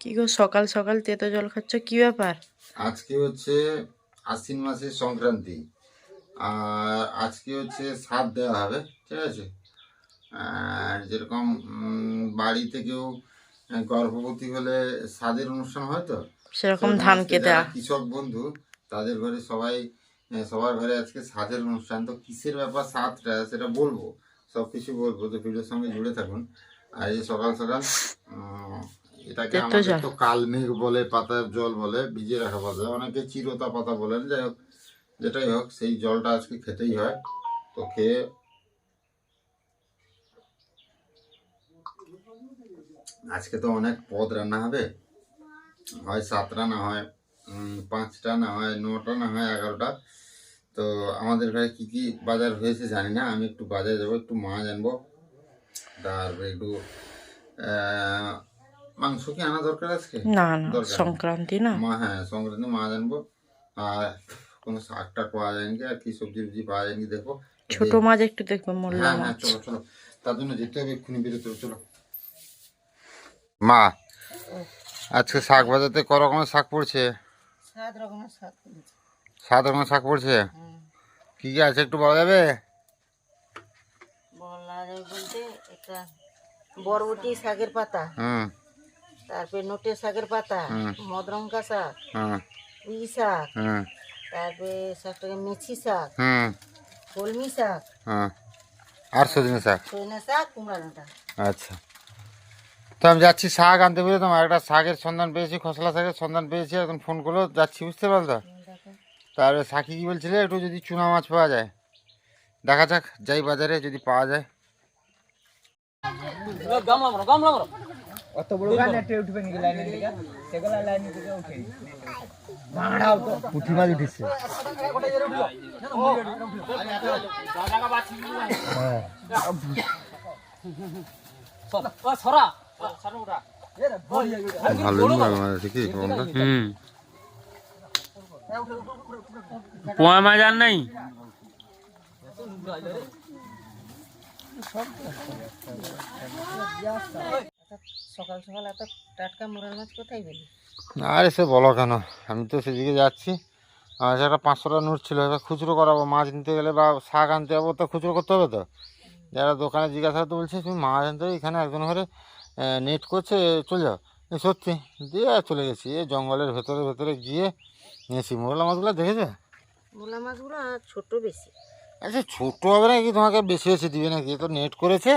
কি গো সকাল সকাল তেতো জল খাচ্ছ? কি ব্যাপার? আজকে হচ্ছে আশ্বিন মাসের সংক্রান্তি। আর আজকে হচ্ছে সাত দেওয়া হবে ঠিক আছে? আর যেরকম বাড়িতে কেউ গর্ভবতী হলে স্বাদের অনুষ্ঠান হয় তো? সেরকম ধান কেটে কৃষক বন্ধু তাদের ঘরে সবাই সবার ঘরে আজকে স্বাদের অনুষ্ঠান। তো কিসের ব্যাপার স্বাদটা সেটা বলব সব কিছু বলব। তো ভিডিওর সঙ্গে জুড়ে থাকুন। আর এই সকাল সকাল এটাকে তেতো আমাদের জল। তো কালমেঘ বলে পাতার জল বলে ভিজিয়ে রাখা পাতা অনেকে চিরতা পাতা বলেন যাই হোক যেটাই হোক সেই জলটা আজকে খেতেই হয়। তো খেয়ে আজকে তো অনেক পদ রান্না হবে। হয় সাতটা না হয় উম, পাঁচটা না হয় নটা না হয় এগারোটা। তো আমাদের ঘরে কি কি বাজার হয়েছে জানি না আমি একটু বাজারে যাব একটু মাছ আনব। তারপরে একটু আহ, মাংস কি আনা দরকার আজকে? না না সংক্রান্তি না। মা হ্যাঁ সংক্রান্তি মাছ আনব আর কোনো শাক টাক পাওয়া যায়নি আর কি সবজি টবজি পাওয়া যায়নি দেখো। ছোট মাছ একটু দেখবে মোল্লা হ্যাঁ হ্যাঁ মাছ। চলো চলো। তার জন্য যেতে হবে এক্ষুনি বেরোতে চলো। মা আজকে শাক বাজাতে ক রকমের শাক পড়ছে? সাত রকমের শাক করেছি সাত রকমের শাক পড়ছে? কি কি আছে একটু বলা যাবে? বলা যায় বলতে একটা বরবটি শাকের পাতা। হুম। তারপরে নোটে শাকের পাতা হুম। মদরঙ্কা শাক হুম শাক হুম তারপরে শাকটাকে মেথি শাক হুম কলমি শাক হুম আর সজনে শাক? সজনে শাক কুমড়া ডাঁটা আচ্ছা। তো আমি যাচ্ছি শাক আনতে বুঝলে তোমার একটা শাকের সন্ধান পেয়েছি খসলা শাকের সন্ধান পেয়েছি এখন ফোন করল যাচ্ছি বুঝতে পারতো তারপরে শাকি কি বলছিলে একটু যদি চুনা মাছ পাওয়া যায়? দেখা যাক যাই বাজারে যদি পাওয়া যায়। অত বড় গান নেটে উঠবে নাকি লাইনের দিকে? সেগুলো লাইনের দিকে উঠে। ভাড়াও তো। পুঁটি মাছ উঠেছে পোয়া মাছ আর নাই? সকাল সকাল এত টাটকা মোরাল মাছ কোথায় পেলি? আরে সে বলো কেন? আমি তো সেদিকে যাচ্ছি। আর একটা পাঁচশো টাকা নোট ছিল এবার খুচরো করাবো মাছ নিতে গেলে বা শাক আনতে যাব তো খুচরো করতে হবে তো? যারা দোকানে জিজ্ঞাসা করতে বলছে তুমি মাছ আনতে এখানে একজন ঘরে নেট করছে চলে যাও। সত্যি দিয়ে চলে গেছি। এই জঙ্গলের ভেতরে ভেতরে গিয়ে নিয়েছি। মোরলা মাছগুলো দেখেছে? মোলা মাছগুলো ছোট বেশি। আচ্ছা ছোটো হবে নাকি তোমাকে বেশি বেশি দিবে নাকি? তো নেট করেছে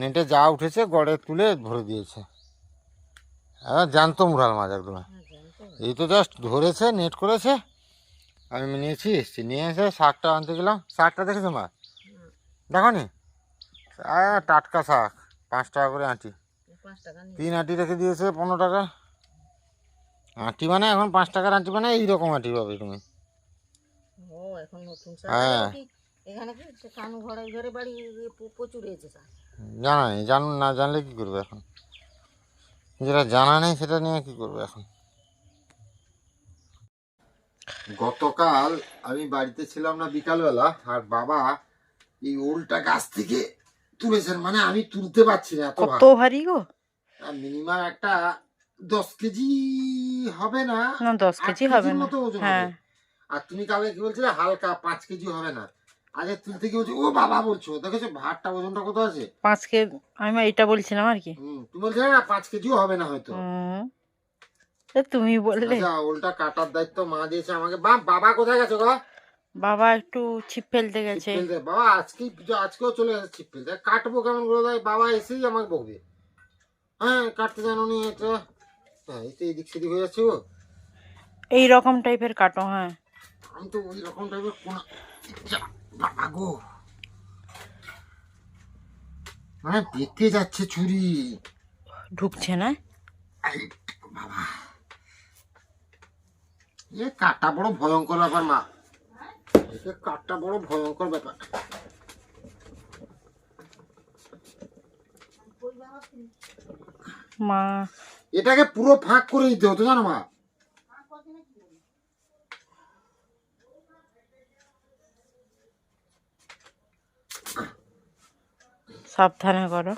নেটে যা উঠেছে গড়ে তুলে ভরে দিয়েছে। হ্যাঁ জানতো মুরাল মাছ একদম। হ্যাঁ এই তো জাস্ট ধরেছে নেট করেছে। আমি নিয়েছি এসছি নিয়ে এসে শাকটা আনতে গেলাম। শাকটা দেখেছ মা? দেখো নি টাটকা শাক পাঁচ টাকা করে আঁটি। তিন আঁটি রেখে দিয়েছে পনেরো টাকা। আঁটি মানে এখন পাঁচ টাকার আঁটি মানে এইরকম আঁটি পাবে তুমি। ও এখন হ্যাঁ। এখানে কি? কানু ঘরে ঘরে বাড়ি প্রচুর হয়েছে শাক জানা নেই জান না জানলে কি করবে এখন? যেটা জানা নেই সেটা নিয়ে কি করবে এখন? গতকাল আমি বাড়িতে ছিলাম না বিকালবেলা আর বাবা এই ওলটা গাছ থেকে তুলেছেন মানে আমি তুলতে পারছি না এত কত ভারী গো? মিনিমাম একটা দশ কেজি হবে না। না দশ কেজি হবে না। মতো ওজন হ্যাঁ। আর তুমি কালকে কি বলছিলে? হালকা পাঁচ কেজি হবে না। আগে তুলতে কি বলছো ও বাবা বলছো। দেখেছ ভাতটা ওজনটা কত আছে? পাঁচ কে আমি এইটা বলছিলাম আর কি। তুমি বলছিলে না পাঁচ কেজিও হবে না হয়তো। তুমি বললে। আচ্ছা ওলটা কাটার দায়িত্ব মা দিয়েছে আমাকে। বা বাবা কোথায় গেছো গো? বাবা একটু ছিপ ফেলতে গেছে। বাবা আজকেই আজকেও চলে গেছে ছিপ ফেলতে। কাটবো কেমন করে দেয় বাবা এসেই আমাকে বকবে। হ্যাঁ কাটতে জানো নি এটা হ্যাঁ এই তো এদিক সেদিক হয়ে যাচ্ছে গো। এই রকম টাইপের কাটো হ্যাঁ। আমি তো ওই রকম টাইপের কোন যা, বাবা গো মানে পেতে যাচ্ছে ছুরি ঢুকছে না? বাবা। এ কাঠটা বড় ভয়ঙ্কর ব্যাপার মা। এ কাঠটা বড় ভয়ঙ্কর ব্যাপার। মা। এটাকে পুরো ফাঁক করে দিতে হতো জানো মা? সাবধানে করো।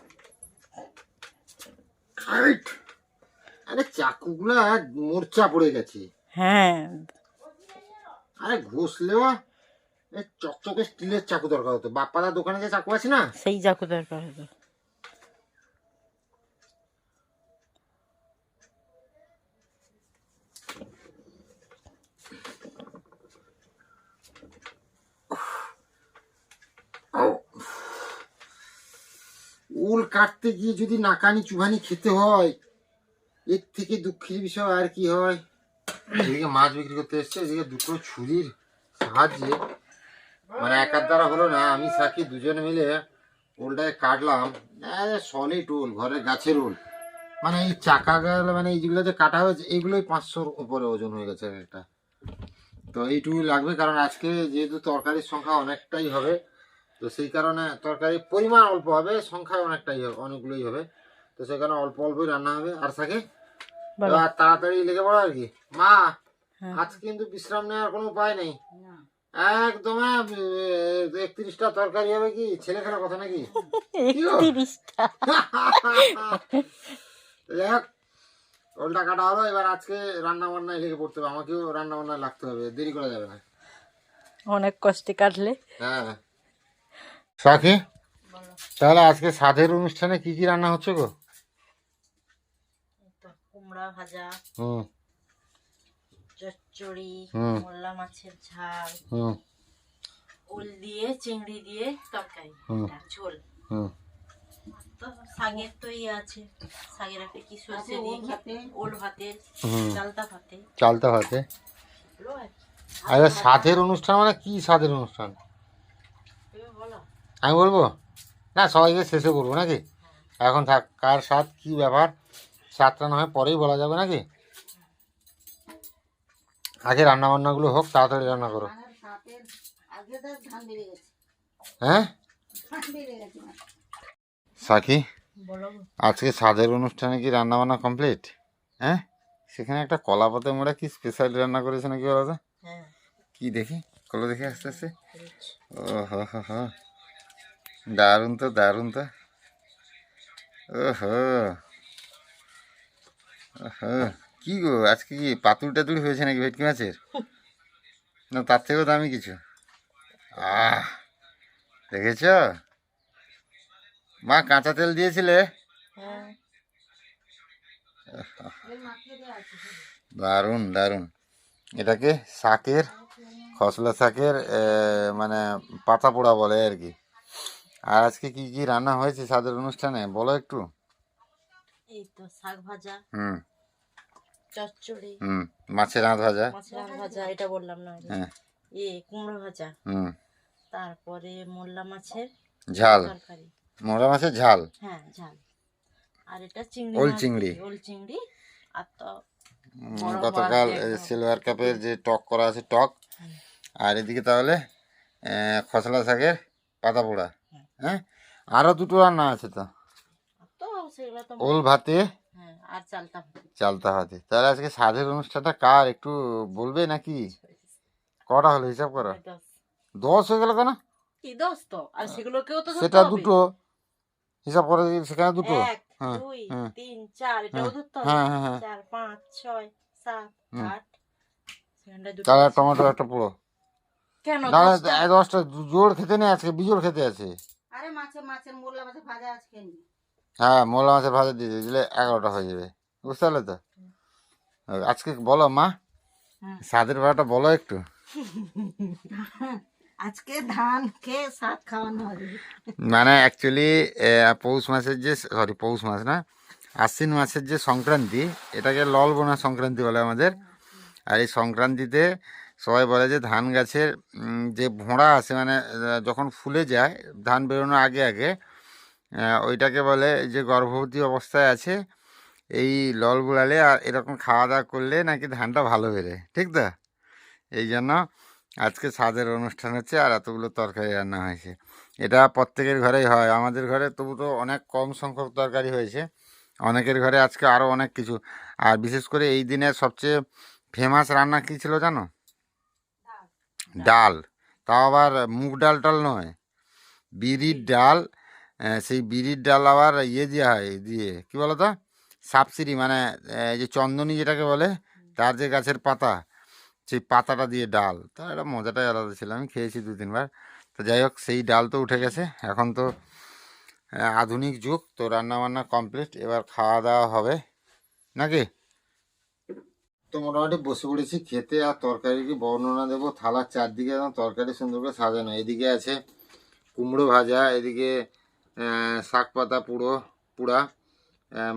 আরে চাকুগুলা মোর্চা পড়ে গেছে। হ্যাঁ। আরে ঘষলেও চকচকে স্টিলের চাকু দরকার হতো। বাপ্পাদার দোকানে যে চাকু আছে না? সেই চাকু দরকার হতো। উল কাটতে গিয়ে যদি নাকানি চুভানি খেতে হয়, এর থেকে দুঃখের বিষয় আর কি হয়? এদিকে মাছ বিক্রি করতে এসছে, এদিকে দুটো ছুরির সাহায্যে মানে একার দ্বারা হলো না, আমি, সাকি দুজন মিলে ওলটাকে কাটলাম। সলিড ওল ঘরের গাছের ওল মানে এই চাকা গেল মানে এইগুলো যে কাটা হয়েছে এইগুলোই পাঁচশোর উপরে ওজন হয়ে গেছে একটা। তো এইটুকু লাগবে, কারণ আজকে যেহেতু তরকারির সংখ্যা অনেকটাই হবে তো সেই কারণে তরকারির পরিমাণ অল্প হবে সংখ্যা অনেকটাই হবে অনেকগুলোই হবে। তো সেই কারণে অল্প অল্পই রান্না হবে। আর থাকে এবার তাড়াতাড়ি লেগে পড়ো আর কি। মা হ্যাঁ। আজ কিন্তু বিশ্রাম নেওয়ার কোনো উপায় নেই। একদম একত্রিশটা তরকারি হবে কি? ছেলে খেলার কথা নাকি? একত্রিশটা। যাই হোক ওলটা কাটা হলো। এবার আজকে রান্না বান্নায় লেগে পড়তে হবে। আমাকেও রান্না বান্নায় লাগতে হবে। দেরি করা যাবে না। অনেক কষ্টে কাটলে। হ্যাঁ। সাকি তাহলে আজকে সাধের অনুষ্ঠানে কি কি রান্না হচ্ছে গো? কুমড়া ভাজা হুম। চচ্চড়ি হুম। মোল্লা মাছের ঝাল হুম। ওল দিয়ে চিংড়ি দিয়ে তরকারি ঝোল। হুম। তো ইয়ে আছে একটা কি সর্ষে দিয়ে ওল ভাতে। চালতা ভাতে। চালতে আর কি। সাধের অনুষ্ঠান মানে কি সাধের অনুষ্ঠান? আমি বলব না সবাইকে শেষে বলব নাকি? এখন থাক কার স্বাদ কি ব্যাপার স্বাদটা না হয় পরেই বলা যাবে নাকি? আগে রান্না বান্নাগুলো হোক তাড়াতাড়ি রান্না করো। হ্যাঁ? সাকি আজকে স্বাদের অনুষ্ঠানে কি রান্না বান্না কমপ্লিট হ্যাঁ? সেখানে একটা কলা পাতে মোড়া কি স্পেশাল রান্না করেছে নাকি বলো হ্যাঁ। কি দেখি? কলো দেখি আস্তে আস্তে? ও হো হো হো। দারুণ তো দারুণ তো। ওহো, কি গো আজকে কি পাতুল টাতুল হয়েছে নাকি ভেটকি মাছের? না তার থেকেও দামি কিছু। আহ দেখেছ? মা কাঁচা তেল দিয়েছিলে? হ্যাঁ। দারুণ দারুণ। এটাকে শাকের খসলা শাকের মানে পাতা পোড়া বলে আর কি। আর আজকে কি কি রান্না হয়েছে স্বাদের অনুষ্ঠানে? বলো একটু। এই তো শাক ভাজা হুম। চচ্চড়ি হুম মাছের আঁত ভাজা। মাছের আম ভাজা এটা বললাম না হ্যাঁ। এ কুমড়ো ভাজা। হুম। তারপরে মোল্লা মাছের ঝাল। তরকারি। মাছের ঝাল? হ্যাঁ ঝাল। আর এটা চিংড়ি ওল চিংড়ি। ওল চিংড়ি আর তো গতকাল সিলভার কাপের যে টক করা আছে টক আর এদিকে তাহলে খসলা শাকের পাতা পোড়া হ্যাঁ? আরও দুটো রান্না আছে তো। ওল ভাতে। হ্যাঁ চালতা ভাতে। তাহলে আজকে সাধের অনুষ্ঠানটা কার? একটু বলবে নাকি? কটা হলো হিসাব করো? দশ। হয়ে গেল কেন? সেটা দুটো। হিসাব করে সেখানে দুটো। হ্যাঁ, হ্যাঁ। হ্যাঁ, হ্যাঁ হ্যাঁ হ্যাঁ। তাহলে টমেটো একটা পুরো কেন দশটা? জোর খেতে নেই আজকে বিজোড় খেতে আছে। আরে মাছের মাছের মোরলা মাছের ভাজা আজকে নি। হ্যাঁ মোলা মাছের ভাজা দিয়ে দিলে এগারোটা হয়ে যাবে। বুঝতে পারলে তো? আজকে বলো মা হুম। স্বাদের ব্যাপারটা বলো একটু। আজকে ধান খেয়ে শাক খাওয়ানো হবে। মানে অ্যাকচুয়ালি পৌষ মাসের যে সরি পৌষ মাস না আশ্বিন মাসের যে সংক্রান্তি এটাকে লল বোনা সংক্রান্তি বলে আমাদের। আর এই সংক্রান্তিতে সবাই বলে যে ধান গাছের যে ভোঁড়া আছে মানে যখন ফুলে যায়, ধান বেরোনোর আগে আগে ওইটাকে বলে যে গর্ভবতী অবস্থায় আছে, এই লল গুলালে আর এরকম খাওয়া দাওয়া করলে নাকি ধানটা ভালো বেরোয়, ঠিক তো? এই জন্য আজকে স্বাদের অনুষ্ঠান হচ্ছে আর এতগুলো তরকারি রান্না হয়েছে। এটা প্রত্যেকের ঘরেই হয়, আমাদের ঘরে তবু তো অনেক কম সংখ্যক তরকারি হয়েছে, অনেকের ঘরে আজকে আরও অনেক কিছু। আর বিশেষ করে এই দিনে সবচেয়ে ফেমাস রান্না কী ছিল জানো? ডাল। তাও আবার মুগ ডাল টাল নয়। বিড়ির ডাল সেই বিড়ির ডাল আবার ইয়ে দেওয়া হয় দিয়ে কী বলো তো সাপসিডি মানে এই যে চন্দনী যেটাকে বলে তার যে গাছের পাতা সেই পাতাটা দিয়ে ডাল। তার একটা মজাটাই আলাদা ছিল আমি খেয়েছি দু তিনবার। তো যাই হোক সেই ডাল তো উঠে গেছে। এখন তো আধুনিক যুগ তো রান্না বান্না কমপ্লিট এবার খাওয়া দাওয়া হবে। নাকি? তো মোটামুটি বসে পড়েছি, খেতে আর তরকারি কি বর্ণনা দেবো? থালার চারদিকে একদম তরকারি সুন্দর করে সাজানো। এদিকে আছে কুমড়ো ভাজা, এদিকে শাক পাতা পুড়ো, পুড়া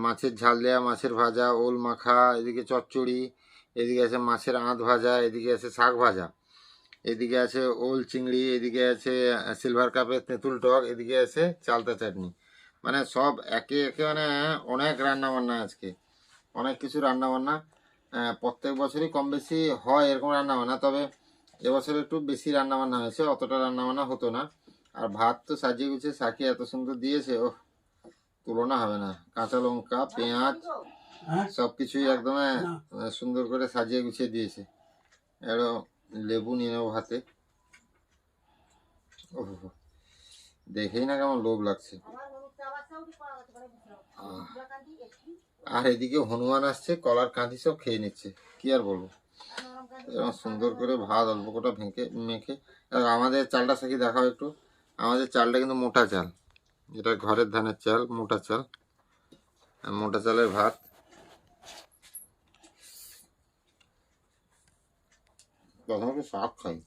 মাছের ঝাল দেওয়া মাছের ভাজা, ওল মাখা, এদিকে চচ্চড়ি, এদিকে আছে মাছের আঁত ভাজা, এদিকে আছে শাক ভাজা। এদিকে আছে ওল চিংড়ি, এদিকে আছে সিলভার কাপের তেঁতুল টক, এদিকে আছে চালতা চাটনি। মানে সব একে একে মানে অনেক রান্না বান্না আজকে। অনেক কিছু রান্না বান্না প্রত্যেক বছরই কম বেশি হয় এরকম রান্না বান্না তবে এবছর একটু বেশি রান্না বান্না হয়েছে অতটা রান্না বান্না হতো না। আর ভাত তো সাজিয়ে গুছিয়ে সাকি এত সুন্দর দিয়েছে ও তুলনা হবে না। কাঁচা লঙ্কা পেঁয়াজ সব কিছুই একদম সুন্দর করে সাজিয়ে গুছিয়ে দিয়েছে। এরও লেবু নিয়ে নেব হাতে ওহ দেখেই না কেমন লোভ লাগছে। আহ। আর এদিকে হনুমান আসছে, কলার কাঁধি সব খেয়ে নিচ্ছে। কি আর বলব? এরকম সুন্দর করে ভাত, অল্প কটা ভেঙে, মেখে। আমাদের চালটা সাকি দেখাও একটু। আমাদের চালটা কিন্তু মোটা চাল। এটা ঘরের ধানের চাল, মোটা চাল। মোটা চালের ভাত। প্রথমে শাক খাই।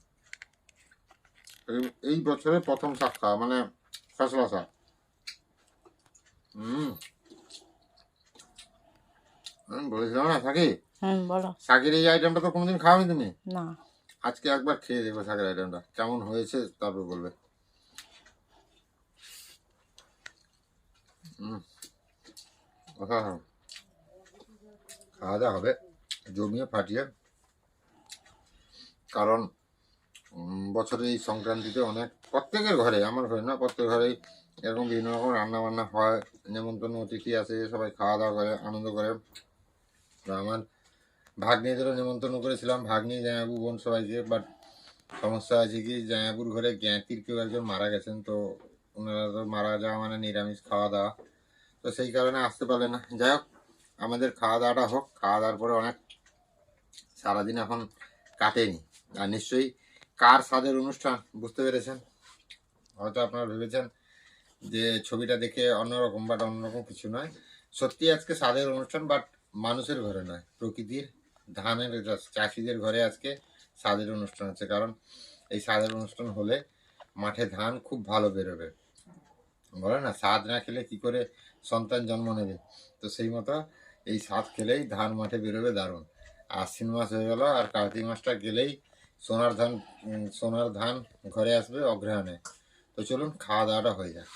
এই- বছরে প্রথম শাক খাওয়া মানে ফসলা শাক। হুম। বলেছিলাম না থাকি হুম বলো। শাকের এই আইটেমটা তো কোনোদিন খাওনি তুমি? না। আজকে একবার খেয়ে দেখবে শাকের আইটেমটা কেমন হয়েছে তারপর বলবে। অসাধারণ খাওয়া দাওয়া হবে জমিয়ে ফাটিয়ে। কারণ উম, বছরের এই সংক্রান্তিতে অনেক প্রত্যেকের ঘরে আমার ঘরে না প্রত্যেক ঘরেই এরকম বিভিন্ন রকম রান্না বান্না হয়। নেমন্তন্ন অতিথি আসে সবাই খাওয়া দাওয়া করে আনন্দ করে। তো আমার ভাগ্নিদেরও নিমন্ত্রণ করেছিলাম। ভাগ্নি জামাইবু বোন সবাইকে বাট সমস্যা আছে কি জামাইবুর ঘরে জ্ঞাতির কেউ একজন মারা গেছেন, তো ওনারা তো মারা যাওয়া মানে নিরামিষ খাওয়া দাওয়া তো সেই কারণে আসতে পারলে না। যাই হোক, আমাদের খাওয়া দাওয়াটা হোক খাওয়া দাওয়ার পরে অনেক সারাদিন এখন কাটেনি। আর নিশ্চয়ই কার স্বাদের অনুষ্ঠান, বুঝতে পেরেছেন? হয়তো আপনারা ভেবেছেন যে ছবিটা দেখে অন্যরকম বাট অন্যরকম কিছু নয়। সত্যি আজকে স্বাদের অনুষ্ঠান বাট মানুষের ঘরে নয়, প্রকৃতির, ধানের চাষিদের ঘরে আজকে স্বাদের অনুষ্ঠান আছে কারণ এই স্বাদের অনুষ্ঠান হলে মাঠে ধান খুব ভালো বেরোবে। বলে না স্বাদ না খেলে কি করে সন্তান জন্ম নেবে? তো সেই মতো এই স্বাদ খেলেই ধান মাঠে বেরোবে দারুণ। আশ্বিন মাস হয়ে গেল, আর কার্তিক মাসটা গেলেই সোনার ধান সোনার ধান ঘরে আসবে অগ্রহণে তো চলুন খাওয়া দাওয়াটা হয়ে যাক।